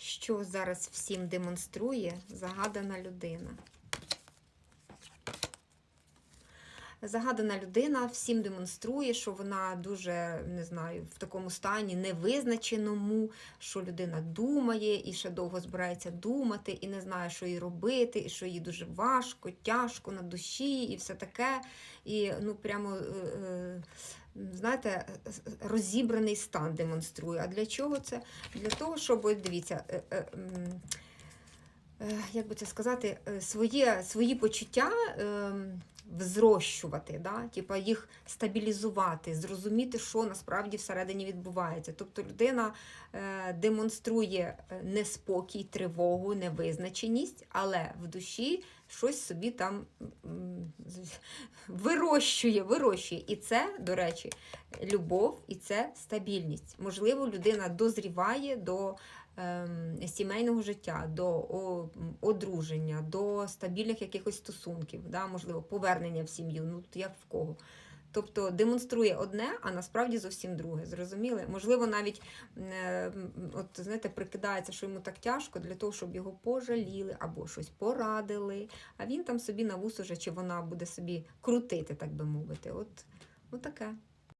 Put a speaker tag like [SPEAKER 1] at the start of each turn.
[SPEAKER 1] що зараз всім демонструє загадана людина. Загадана людина всім демонструє, що вона дуже не знаю, в такому стані невизначеному, що людина думає і ще довго збирається думати, і не знає, що їй робити, і що їй дуже важко, тяжко на душі, і все таке. І ну прямо. е, е, Знаєте, розібраний стан демонструє. А для чого це? Для того, щоб, дивіться, е, е, е, як би це сказати, своє, свої почуття взрощувати, да? типа їх стабілізувати, зрозуміти, що насправді всередині відбувається. Тобто людина демонструє неспокій, тривогу, невизначеність, але в душі щось собі там вирощує, вирощує. І це, до речі, любов і це стабільність. Можливо, людина дозріває до ем, сімейного життя, до одруження, до стабільних якихось стосунків, да, можливо, повернення в сім'ю, ну як в кого. Тобто демонструє одне, а насправді зовсім друге. Зрозуміли? Можливо, навіть е, от знаєте, прикидається, що йому так тяжко для того, щоб його пожаліли або щось порадили. А він там собі на вус уже, чи вона буде собі крутити, так би мовити. От, от таке.